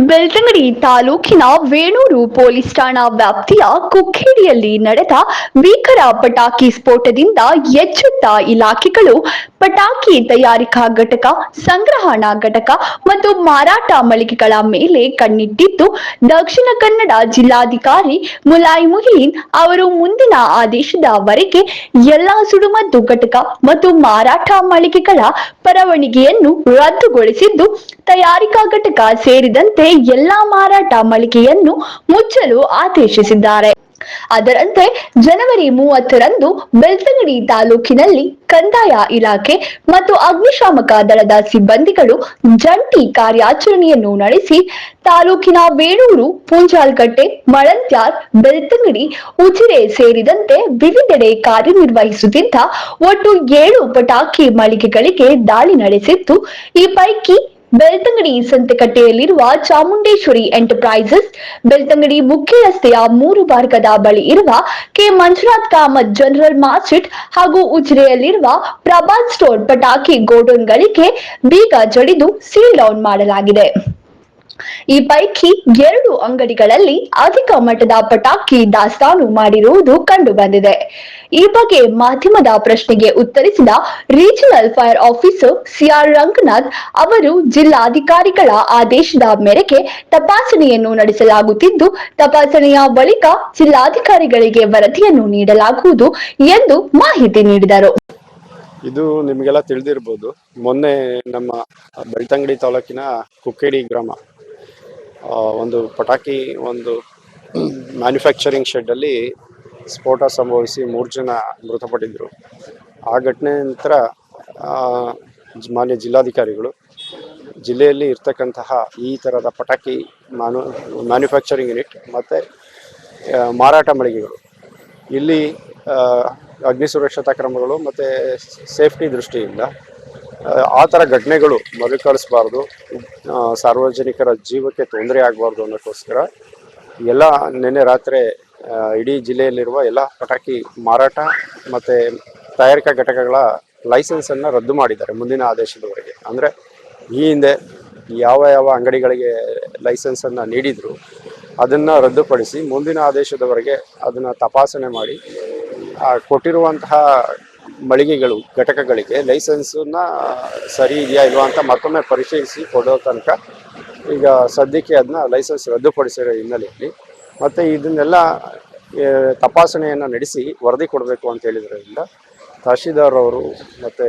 ಬೆಳ್ತಂಗಡಿ ತಾಲೂಕಿನ ವೇಣೂರು ಪೊಲೀಸ್ ಠಾಣಾ ವ್ಯಾಪ್ತಿಯ ಕುಕ್ಕೇಡಿಯಲ್ಲಿ ನಡೆದ ಭೀಕರ ಪಟಾಕಿ ಸ್ಫೋಟದಿಂದ ಎಚ್ಚೆತ್ತ ಇಲಾಖೆಗಳು ಪಟಾಕಿ ತಯಾರಿಕಾ ಘಟಕ, ಸಂಗ್ರಹಣಾ ಘಟಕ ಮತ್ತು ಮಾರಾಟ ಮಳಿಗೆಗಳ ಮೇಲೆ ಕಣ್ಣಿಟ್ಟಿದ್ದು, ದಕ್ಷಿಣ ಕನ್ನಡ ಜಿಲ್ಲಾಧಿಕಾರಿ ಮುಲಾಯಿ ಮುಹಿನ್ ಅವರು ಮುಂದಿನ ಆದೇಶದವರೆಗೆ ಎಲ್ಲಾ ಸುಡುಮದ್ದು ಘಟಕ ಮತ್ತು ಮಾರಾಟ ಮಳಿಗೆಗಳ ಪರವಣಿಗೆಯನ್ನು ರದ್ದುಗೊಳಿಸಿದ್ದು, ತಯಾರಿಕಾ ಘಟಕ ಸೇರಿದಂತೆ ಎಲ್ಲಾ ಮಾರಾಟ ಮಳಿಗೆಯನ್ನು ಮುಚ್ಚಲು ಆದೇಶಿಸಿದ್ದಾರೆ. ಅದರಂತೆ ಜನವರಿ ಮೂವತ್ತರಂದು ಬೆಳ್ತಂಗಡಿ ತಾಲೂಕಿನಲ್ಲಿ ಕಂದಾಯ ಇಲಾಖೆ ಮತ್ತು ಅಗ್ನಿಶಾಮಕ ದಳದ ಸಿಬ್ಬಂದಿಗಳು ಜಂಟಿ ಕಾರ್ಯಾಚರಣೆಯನ್ನು ನಡೆಸಿ ತಾಲೂಕಿನ ಬೇಳೂರು ಪೂಂಜಾಲ್ಕಟ್ಟೆ ಮಳಂತ್ಯಾರ್, ಬೆಳ್ತಂಗಡಿ, ಉಜಿರೆ ಸೇರಿದಂತೆ ವಿವಿಧೆಡೆ ಕಾರ್ಯನಿರ್ವಹಿಸುತ್ತಿದ್ದ ಒಟ್ಟು ಏಳು ಪಟಾಕಿ ಮಳಿಗೆಗಳಿಗೆ ದಾಳಿ ನಡೆಸಿದ್ದು, ಈ ಪೈಕಿ ಬೆಳ್ತಂಗಡಿ ಸಂತೆಕಟ್ಟೆಯಲ್ಲಿರುವ ಚಾಮುಂಡೇಶ್ವರಿ ಎಂಟರ್ಪ್ರೈಸಸ್, ಬೆಳ್ತಂಗಡಿ ಮುಖ್ಯ ರಸ್ತೆಯ ಮೂರು ಮಾರ್ಗದ ಬಳಿ ಇರುವ K. Manjunath Kamath general market ಹಾಗೂ ಉಜಿರೆಯಲ್ಲಿರುವ ಪ್ರಭಾತ್ ಸ್ಟೋರ್ ಪಟಾಕಿ ಗೋಡೌನ್ಗಳಿಗೆ ಬೀಗ ಜಡಿದು ಸೀಲ್ ಡೌನ್ ಮಾಡಲಾಗಿದೆ. ಈ ಪೈಕಿ ಎರಡು ಅಂಗಡಿಗಳಲ್ಲಿ ಅಧಿಕ ಮಟ್ಟದ ಪಟಾಕಿ ದಾಸ್ತಾನು ಮಾಡಿರುವುದು ಕಂಡು ಬಂದಿದೆ. ಈ ಬಗ್ಗೆ ಮಾಧ್ಯಮದ ಪ್ರಶ್ನೆಗೆ ಉತ್ತರಿಸಿದ regional fire officer C R Ranganath ಅವರು, ಜಿಲ್ಲಾಧಿಕಾರಿಗಳ ಆದೇಶದ ಮೇರೆಗೆ ತಪಾಸಣೆಯನ್ನು ನಡೆಸಲಾಗುತ್ತಿದ್ದು, ತಪಾಸಣೆಯ ಬಳಿಕ ಜಿಲ್ಲಾಧಿಕಾರಿಗಳಿಗೆ ವರದಿಯನ್ನು ನೀಡಲಾಗುವುದು ಎಂದು ಮಾಹಿತಿ ನೀಡಿದರು. ಇದು ನಿಮಗೆಲ್ಲ ತಿಳಿದಿರ್ಬೋದು. ಮೊನ್ನೆ ನಮ್ಮ ಬೆಳ್ತಂಗಡಿ ತಾಲೂಕಿನ ಕುಕ್ಕೇಡಿ ಗ್ರಾಮ. ಒಂದು ಪಟಾಕಿ ಒಂದು ಮ್ಯಾನುಫ್ಯಾಕ್ಚರಿಂಗ್ ಶೆಡ್ಡಲ್ಲಿ ಸ್ಫೋಟ ಸಂಭವಿಸಿ ಮೂರು ಜನ ಮೃತಪಟ್ಟಿದ್ದರು ಆ ಘಟನೆ ನಂತರ ಮಾನ್ಯ ಜಿಲ್ಲಾಧಿಕಾರಿಗಳು ಜಿಲ್ಲೆಯಲ್ಲಿ ಇರ್ತಕ್ಕಂತಹ ಈ ಥರದ ಪಟಾಕಿ ಮ್ಯಾನು ಮ್ಯಾನುಫ್ಯಾಕ್ಚರಿಂಗ್ ಯೂನಿಟ್ ಮತ್ತು ಮಾರಾಟ ಮಳಿಗೆಗಳು. ಇಲ್ಲಿ ಅಗ್ನಿ ಸುರಕ್ಷತಾ ಕ್ರಮಗಳು ಮತ್ತು ಸೇಫ್ಟಿ ದೃಷ್ಟಿಯಿಂದ ಆ, ಥರ ಘಟನೆಗಳು ಮರುಕಳಿಸಬಾರ್ದು. ಸಾರ್ವಜನಿಕರ ಜೀವಕ್ಕೆ ತೊಂದರೆ ಆಗಬಾರ್ದು ಅನ್ನೋಕ್ಕೋಸ್ಕರ ಎಲ್ಲ ನಿನ್ನೆ ರಾತ್ರಿ ಇಡೀ ಜಿಲ್ಲೆಯಲ್ಲಿರುವ ಎಲ್ಲ ಪಟಾಕಿ ಮಾರಾಟ ಮತ್ತು ತಯಾರಿಕಾ ಘಟಕಗಳ ಲೈಸೆನ್ಸನ್ನು ರದ್ದು ಮಾಡಿದ್ದಾರೆ ಮುಂದಿನ ಆದೇಶದವರೆಗೆ. ಅಂದರೆ ಈ ಹಿಂದೆ ಯಾವ ಯಾವ ಅಂಗಡಿಗಳಿಗೆ ಲೈಸೆನ್ಸನ್ನು ನೀಡಿದ್ರು ಅದನ್ನು ರದ್ದುಪಡಿಸಿ ಮುಂದಿನ ಆದೇಶದವರೆಗೆ ಅದನ್ನು ತಪಾಸಣೆ ಮಾಡಿ ಕೊಟ್ಟಿರುವಂತಹ ಮಳಿಗೆಗಳು, ಘಟಕಗಳಿಗೆ ಲೈಸೆನ್ಸನ್ನ ಸರಿ ಇದೆಯಾ ಇಲ್ವಾ ಅಂತ ಮತ್ತೊಮ್ಮೆ ಪರಿಶೀಲಿಸಿ ಕೊಡೋ ತನಕ ಈಗ ಸದ್ಯಕ್ಕೆ ಅದನ್ನ ಲೈಸೆನ್ಸ್ ರದ್ದುಪಡಿಸಿರೋ ಹಿನ್ನೆಲೆಯಲ್ಲಿ. ಮತ್ತು ಇದನ್ನೆಲ್ಲ ತಪಾಸಣೆಯನ್ನು ನಡೆಸಿ ವರದಿ ಕೊಡಬೇಕು ಅಂತ ಹೇಳಿದ್ರಿಂದ ತಹಶೀಲ್ದಾರ್ ಅವರು ಮತ್ತು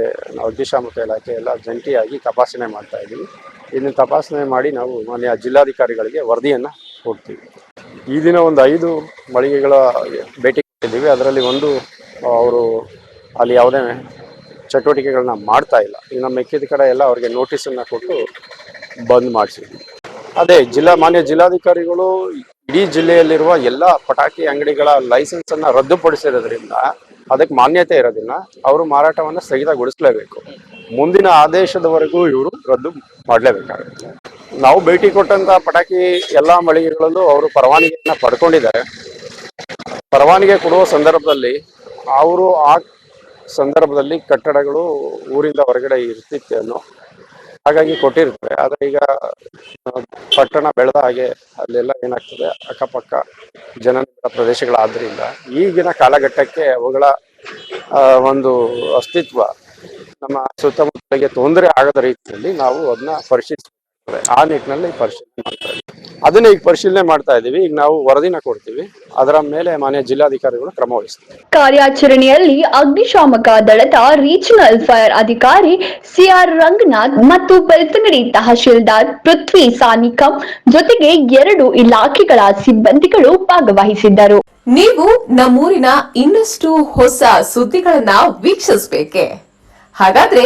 ಅಗ್ನಿಶಾಮಕ ಇಲಾಖೆ ಎಲ್ಲ ಜಂಟಿಯಾಗಿ ತಪಾಸಣೆ ಮಾಡ್ತಾ ಇದ್ದೀವಿ. ಇದನ್ನು ತಪಾಸಣೆ ಮಾಡಿ ನಾವು ಮಾನ್ಯ ಜಿಲ್ಲಾಧಿಕಾರಿಗಳಿಗೆ ವರದಿಯನ್ನು ಕೊಡ್ತೀವಿ. ಈ ದಿನ ಒಂದು ಐದು ಮಳಿಗೆಗಳ ಭೇಟಿ ಇದ್ದೀವಿ ಅದರಲ್ಲಿ ಒಂದು ಅವರು ಅಲ್ಲಿ ಯಾವುದೇ ಚಟುವಟಿಕೆಗಳನ್ನ ಮಾಡ್ತಾ ಇಲ್ಲ. ಇನ್ನು ಮೆಕ್ಕಿದ ಕಡೆ ಎಲ್ಲ ಅವ್ರಿಗೆ ನೋಟಿಸನ್ನು ಕೊಟ್ಟು ಬಂದ್ ಮಾಡಿಸಿದ್ವಿ. ಅದೇ ಜಿಲ್ಲಾ, ಮಾನ್ಯ ಜಿಲ್ಲಾಧಿಕಾರಿಗಳು ಇಡೀ ಜಿಲ್ಲೆಯಲ್ಲಿರುವ ಎಲ್ಲ ಪಟಾಕಿ ಅಂಗಡಿಗಳ ಲೈಸೆನ್ಸ್ ಅನ್ನ ರದ್ದುಪಡಿಸಿರೋದ್ರಿಂದ ಅದಕ್ಕೆ ಮಾನ್ಯತೆ ಇರೋದಿಲ್ಲ. ಅವರು ಮಾರಾಟವನ್ನು ಸ್ಥಗಿತಗೊಳಿಸಲೇಬೇಕು. ಮುಂದಿನ ಆದೇಶದವರೆಗೂ ಇವರು ರದ್ದು ಮಾಡಲೇಬೇಕಾಗುತ್ತೆ. ನಾವು ಭೇಟಿ ಕೊಟ್ಟಂತ ಪಟಾಕಿ ಎಲ್ಲ ಮಳಿಗೆಗಳಲ್ಲೂ ಅವರು ಪರವಾನಗಿಯನ್ನ ಪಡ್ಕೊಂಡಿದ್ದಾರೆ. ಪರವಾನಗಿ ಕೊಡುವ ಸಂದರ್ಭದಲ್ಲಿ ಅವರು ಆ ಸಂದರ್ಭದಲ್ಲಿ ಕಟ್ಟಡಗಳು ಊರಿಂದ ಹೊರಗಡೆ ಇರ್ತಿತ್ತೇನೋ ಹಾಗಾಗಿ ಕೊಟ್ಟಿರ್ತಾರೆ. ಆದರೆ ಈಗ ಪಟ್ಟಣ ಬೆಳೆದ ಹಾಗೆ ಅಲ್ಲೆಲ್ಲ ಏನಾಗ್ತದೆ? ಅಕ್ಕಪಕ್ಕ ಜನನಿಬಿಡ ಪ್ರದೇಶಗಳಾದ್ರಿಂದ ಈಗಿನ ಕಾಲಘಟ್ಟಕ್ಕೆ ಅವುಗಳ ಒಂದು ಅಸ್ತಿತ್ವ ನಮ್ಮ ಸುತ್ತಮುತ್ತಲಿಗೆ ತೊಂದರೆ ಆಗದ ರೀತಿಯಲ್ಲಿ ನಾವು ಅದನ್ನ ಪರಿಶೀಲಿಸಬೇಕಾಗ್ತದೆ ಆ ನಿಟ್ಟಿನಲ್ಲಿ ಪರಿಶೀಲನೆ ಮಾಡ್ತಾ ಇದ್ದೀವಿ. ಅದನ್ನ ಈಗ ಪರಿಶೀಲನೆ ಮಾಡ್ತಾ ಇದ್ದೀವಿ. ಈಗ ನಾವು ವರದಿನ ಕೊಡ್ತೀವಿ. ಅದರ ಮೇಲೆ ಮಾನ್ಯ ಜಿಲ್ಲಾಧಿಕಾರಿಗಳು ಕ್ರಮ ವಹಿಸ್ತಾರೆ. ಕಾರ್ಯಾಚರಣೆಯಲ್ಲಿ ಅಗ್ನಿಶಾಮಕ ದಳದ ರೀಜನಲ್ ಫೈರ್ ಅಧಿಕಾರಿ ಸಿಆರ್ ರಂಗನಾಥ್ ಮತ್ತು ಬೆಳ್ತಂಗಡಿ ತಹಶೀಲ್ದಾರ್ ಪೃಥ್ವಿ ಸಾನಿಕಂ ಜೊತೆಗೆ ಎರಡು ಇಲಾಖೆಗಳ ಸಿಬ್ಬಂದಿಗಳು ಭಾಗವಹಿಸಿದ್ದರು. ನೀವು ನಮ್ಮೂರಿನ ಇನ್ನಷ್ಟು ಹೊಸ ಸುದ್ದಿಗಳನ್ನ ವೀಕ್ಷಿಸಬೇಕೆ? ಹಾಗಾದ್ರೆ